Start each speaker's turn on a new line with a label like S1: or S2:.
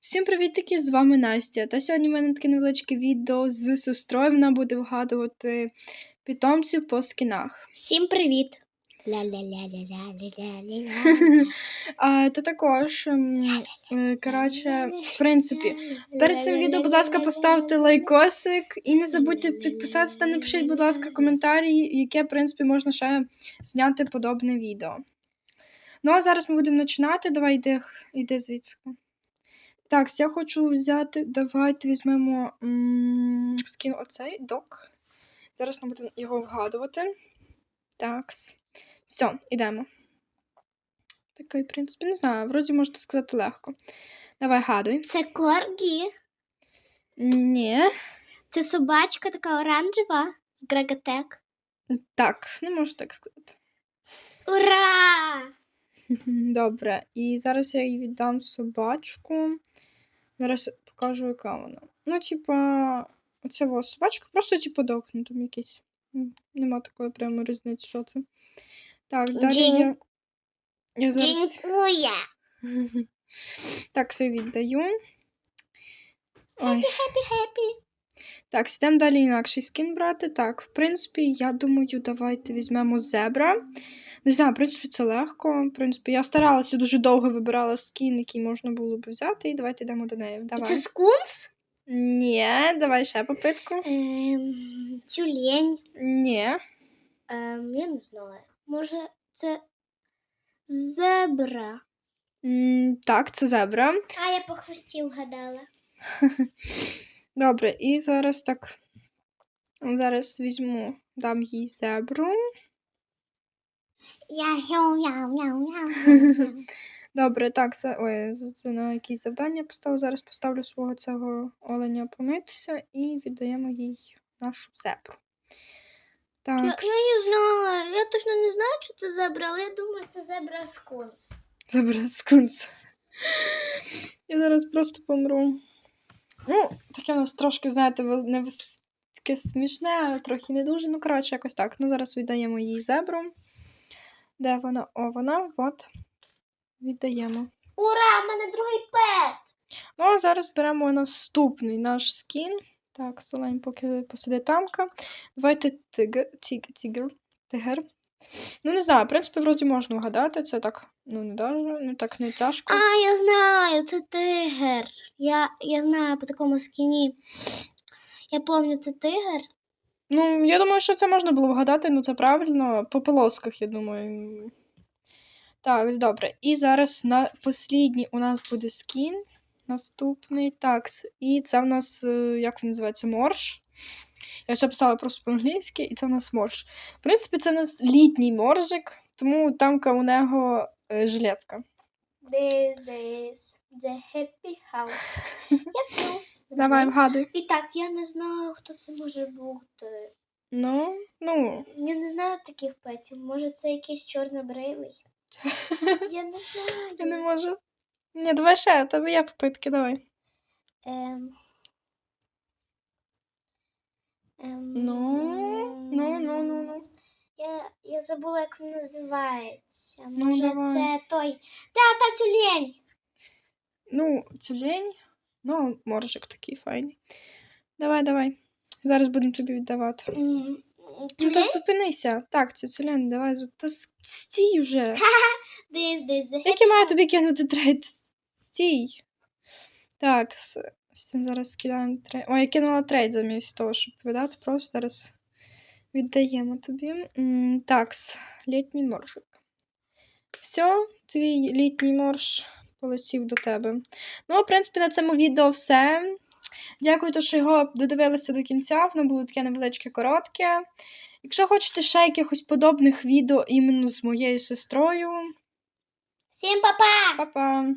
S1: Всім привітки, з вами Настя. Та сьогодні в мене таке невеличке відео з сестрою. Вона буде вгадувати питомців по скінах.
S2: Всім привіт!
S1: А, та також, ем, е, коротше, в принципі, перед цим відео, будь ласка, поставте лайкосик і не забудьте підписатися та напишіть, будь ласка, коментарі, яке, в принципі, можна ще зняти подобне відео. Ну, а зараз ми будемо починати. Давай йди, йди звідси. Так, я хочу взяти. Давайте візьмемо м, скін оцей док. Зараз нам будемо його вгадувати. Так. Все, йдемо. Такий, в принципі, не знаю, вроді можна сказати легко. Давай гадуй.
S2: Це коргі.
S1: Ні.
S2: Це собачка така оранжева з Греготек.
S1: Так, не можу так сказати.
S2: Ура!
S1: Добре. І зараз я їй віддам собачку. Зараз покажу, яка вона. Ну, типа, оця ось собачка, просто типу докну там якісь. Нема такої прямо різниці, що це. Так, далі я. Я зараз.
S2: Дякую!
S1: Так, це віддаю. Ой.
S2: Хеппі-хеппі.
S1: Так, сідемо далі інакший скін брати. Так, в принципі, я думаю, давайте візьмемо зебра. Не знаю, в принципі, це легко. В принципі, я старалася дуже довго вибирала скін, який можна було б взяти, і давайте йдемо до неї. Давай.
S2: Це скунс?
S1: Ні, давай ще попитку.
S2: Ем, тюлень.
S1: Ні.
S2: Ем, я не знаю. Може, це зебра.
S1: М, Так, це зебра.
S2: А я по хвості вгадала.
S1: Добре, і зараз так. Зараз візьму, дам їй зебру.
S2: Я.
S1: Добре, так, це, ой, це на якісь завдання поставив. Зараз поставлю свого цього оленя помитися і віддаємо їй нашу зебру.
S2: Я, я не знаю. Я точно не знаю, що це зебра, але я думаю, це зебра скунс.
S1: зебра скунс. Я зараз просто помру. Ну, таке у нас трошки, знаєте, не таке смішне, трохи не дуже. Ну, коротше, якось так. Ну, зараз віддаємо їй зебру. Де вона? О, вона, от. Віддаємо.
S2: Ура! в мене другий пет!
S1: Ну, а зараз беремо наступний наш скін. Так, Солень, поки посиде тамка. Давайте тигр, тигр, тигр, тигр. Ну, не знаю, в принципі, вроді можна вгадати. Це так, ну, не даже, ну так не тяжко.
S2: А, я знаю, це тигр. Я, я знаю по такому скіні. Я пам'ятаю, це тигр.
S1: Ну, я думаю, що це можна було вгадати, ну це правильно. По полосках, я думаю. Так, добре. І зараз на послідній у нас буде скін. Наступний. Так, і це в нас, е, як він називається, морж. Я все писала просто по-англійськи, і це в нас морж. В принципі, це у нас літній моржик, тому там у нього е, жилетка.
S2: This, this, the happy house. Сплю.
S1: Давай, вгадуй.
S2: І так, я не знаю, хто це може бути.
S1: Ну, ну.
S2: Я не знаю таких петів. Може, це якийсь чорнобривий? Я не знаю.
S1: Я не можу. Ні, давай ще, тебе є попитки, давай.
S2: Ем... Ем...
S1: Ну, ну, ну, ну, ну.
S2: Я, я забула, як він називається.
S1: Ну,
S2: Може,
S1: давай.
S2: це той. Та, та тюлень.
S1: Ну, тюлень. Ну, моржик такий файний. Давай, давай. Зараз будемо тобі віддавати. Ну, то зупинися. Так, цю давай зуп. Та стій уже. Як я маю тобі кинути трейд? Стій. Так, зараз скидаємо трейд. Ой, я кинула трейд замість того, щоб віддати. Просто зараз віддаємо тобі. М, Так, с- літній моржик. Все, твій літній морж полетів до тебе. Ну, в принципі, на цьому відео все. Дякую, що його додивилися до кінця. Воно було таке невеличке, коротке. Якщо хочете ще якихось подобних відео іменно з моєю сестрою,
S2: Всім па-па!
S1: па-па!